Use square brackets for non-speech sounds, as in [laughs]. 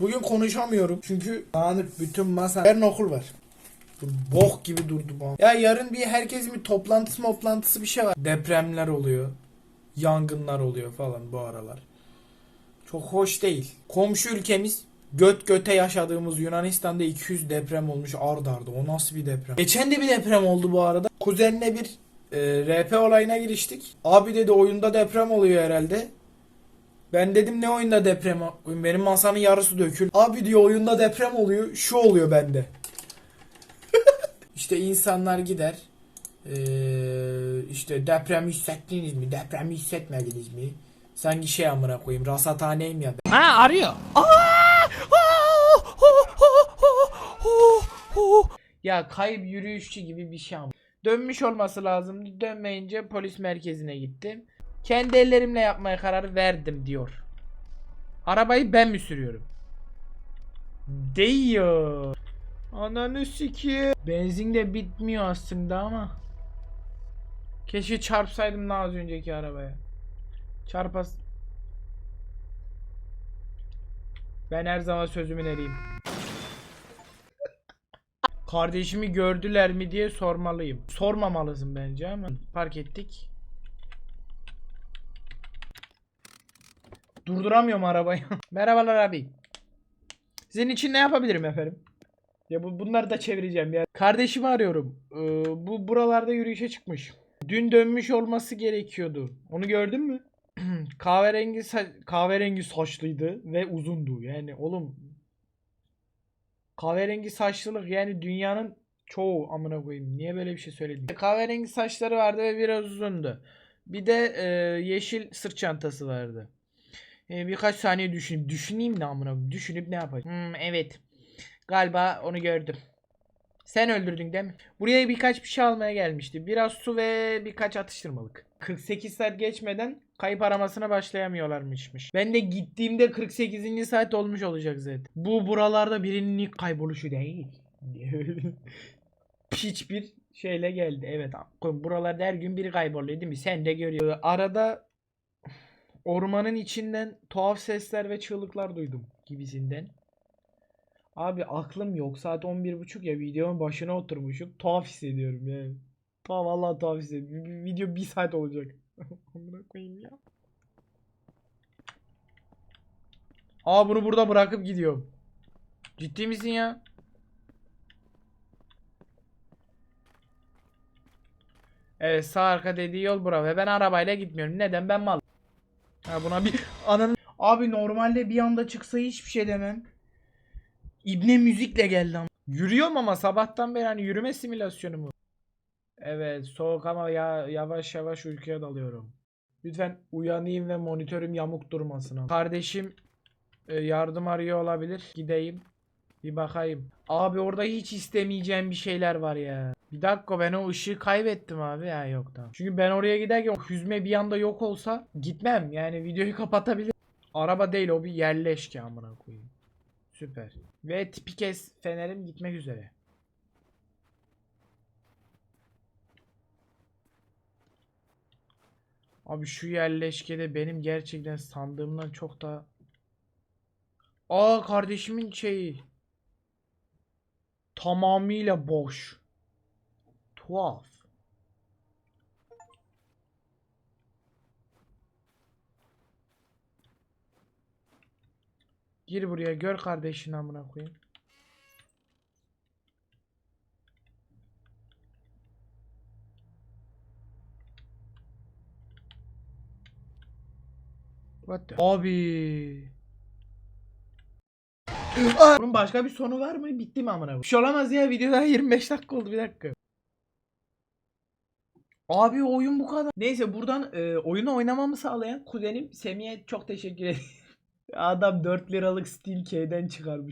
Bugün konuşamıyorum çünkü dağınık bütün masa. Yarın okul var. Bok gibi durdu bu. Ya yarın bir herkesin bir toplantısı toplantısı bir şey var. Depremler oluyor. Yangınlar oluyor falan bu aralar. Çok hoş değil. Komşu ülkemiz göt göte yaşadığımız Yunanistan'da 200 deprem olmuş ard arda. O nasıl bir deprem? Geçen de bir deprem oldu bu arada. Kuzenine bir e, RP olayına giriştik. Abi dedi oyunda deprem oluyor herhalde. Ben dedim ne oyunda deprem? Benim masanın yarısı dökül. Abi diyor oyunda deprem oluyor. Şu oluyor bende. [laughs] işte insanlar gider. Ee, işte deprem hissettiniz mi? Depremi hissetmediniz mi? Sanki şey amına koyayım. Rasathaneyim ya. Ha arıyor. Ya kayıp yürüyüşçü gibi bir şey ama. Dönmüş olması lazım. Dönmeyince polis merkezine gittim. Kendi ellerimle yapmaya karar verdim diyor. Arabayı ben mi sürüyorum? Değiyor. Ananı sikeyim. Benzin de bitmiyor aslında ama. Keşke çarpsaydım daha az önceki arabaya. Çarpas. Ben her zaman sözümün eriyim. Kardeşimi gördüler mi diye sormalıyım. Sormamalısın bence ama park ettik. Durduramıyorum arabayı. [laughs] Merhabalar abi. Sizin için ne yapabilirim efendim? Ya bu bunları da çevireceğim ya. Kardeşimi arıyorum. Ee, bu buralarda yürüyüşe çıkmış. Dün dönmüş olması gerekiyordu. Onu gördün mü? [clears throat] kahverengi sa- kahverengi saçlıydı ve uzundu. Yani oğlum kahverengi saçlılık yani dünyanın çoğu amına koyayım. Niye böyle bir şey söyledim? Kahverengi saçları vardı ve biraz uzundu. Bir de e, yeşil sırt çantası vardı. E, birkaç saniye düşüneyim. Düşüneyim ne amına? Düşünüp ne yapacağım? Hmm, evet. Galiba onu gördüm. Sen öldürdün değil mi? Buraya birkaç bir şey almaya gelmişti. Biraz su ve birkaç atıştırmalık. 48 saat geçmeden kayıp aramasına başlayamıyorlarmışmış. Ben de gittiğimde 48. saat olmuş olacak zaten. Bu buralarda birinin ilk kayboluşu değil. [laughs] Piç bir şeyle geldi. Evet. Buralarda her gün biri kayboluyor değil mi? Sen de görüyorsun. Arada ormanın içinden tuhaf sesler ve çığlıklar duydum gibisinden. Abi aklım yok. Saat 11.30 ya videonun başına oturmuşum. Tuhaf hissediyorum yani. Tamam vallahi tuhaf hissediyorum. Video bir saat olacak. [laughs] Amına koyayım ya. Aa bunu burada bırakıp gidiyorum. Ciddi misin ya? Evet sağ arka dediği yol bura ve ben arabayla gitmiyorum. Neden? Ben mal. Ha buna bir ananın Abi normalde bir anda çıksa hiçbir şey demem. İbne müzikle geldi ama. Yürüyorum ama sabahtan beri hani yürüme simülasyonu mu? Evet soğuk ama ya yavaş yavaş uykuya dalıyorum. Lütfen uyanayım ve monitörüm yamuk durmasın. ama. Kardeşim e, yardım arıyor olabilir. Gideyim. Bir bakayım. Abi orada hiç istemeyeceğim bir şeyler var ya. Bir dakika ben o ışığı kaybettim abi. Ya yok. Çünkü ben oraya giderken hüzme bir anda yok olsa gitmem. Yani videoyu [laughs] kapatabilir. Araba değil o bir yerleşke amına koyayım. Süper. Ve tipi kes fenerim gitmek üzere. Abi şu yerleşkede benim gerçekten sandığımdan çok daha... Aa kardeşimin şeyi. Tamamıyla boş. Tuhaf. Gir buraya gör kardeşini amına koyayım. What the? Abi. Bunun başka bir sonu var mı? Bitti mi amına koyayım? Bir şey olamaz ya video daha 25 dakika oldu bir dakika. Abi oyun bu kadar. Neyse buradan e, oyunu oynamamı sağlayan kuzenim Semih'e çok teşekkür ederim. [laughs] Adam 4 liralık Steam K'den çıkarmış.